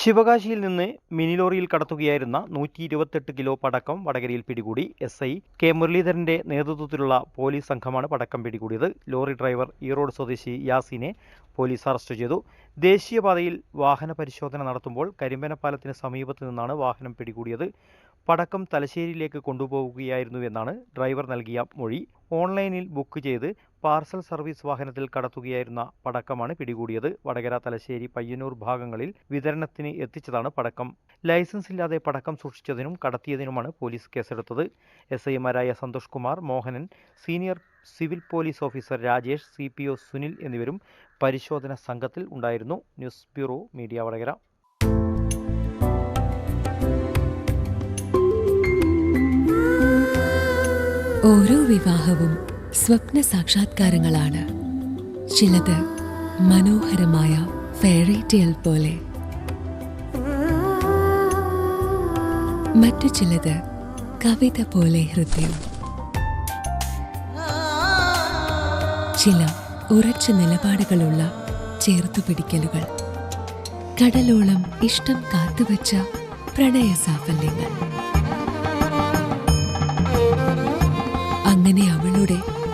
ശിവകാശിയിൽ നിന്ന് മിനി ലോറിയിൽ കടത്തുകയായിരുന്ന നൂറ്റി ഇരുപത്തെട്ട് കിലോ പടക്കം വടകരയിൽ പിടികൂടി എസ് ഐ കെ മുരളീധരന്റെ നേതൃത്വത്തിലുള്ള പോലീസ് സംഘമാണ് പടക്കം പിടികൂടിയത്. ലോറി ഡ്രൈവർ ഈറോഡ് സ്വദേശി യാസിനെ പോലീസ് അറസ്റ്റ് ചെയ്തു. ദേശീയപാതയിൽ വാഹന പരിശോധന നടത്തുമ്പോൾ കരിമ്പനപ്പാലത്തിന് സമീപത്ത് നിന്നാണ് വാഹനം പിടികൂടിയത്. പടക്കം തലശ്ശേരിയിലേക്ക് കൊണ്ടുപോവുകയായിരുന്നുവെന്നാണ് ഡ്രൈവർ നൽകിയ മൊഴി. ഓൺലൈനിൽ ബുക്ക് ചെയ്ത് പാർസൽ സർവീസ് വാഹനത്തിൽ കടത്തുകയായിരുന്ന പടക്കമാണ് പിടികൂടിയത്. വടകര തലശ്ശേരി പയ്യന്നൂർ ഭാഗങ്ങളിൽ വിതരണത്തിന് എത്തിച്ചതാണ് പടക്കം. ലൈസൻസ് ഇല്ലാതെ പടക്കം സൂക്ഷിച്ചതിനും കടത്തിയതിനുമാണ് പോലീസ് കേസെടുത്തത്. എസ് ഐമാരായ Santhosh Kumar Mohanan senior civil police officer Rajesh C P O Sunil എന്നിവരും പരിശോധന സംഘത്തിൽ ഉണ്ടായിരുന്നു. News bureau media Vadakara. ഓരോ വിവാഹവും സ്വപ്ന സാക്ഷാത്കാരങ്ങളാണ്. ചിലത് മനോഹരമായ ഫെയറി ടെയിൽ പോലെ. മറ്റു ചിലത് കവിത പോലെ ഹൃദയം. ചില ഉറച്ച നിലപാടുകളുള്ള ചേർത്തുപിടിക്കലുകൾ കടലോളം ഇഷ്ടം കാത്തുവച്ച പ്രണയ സാഫല്യങ്ങൾ. അങ്ങനെ അവളുടെ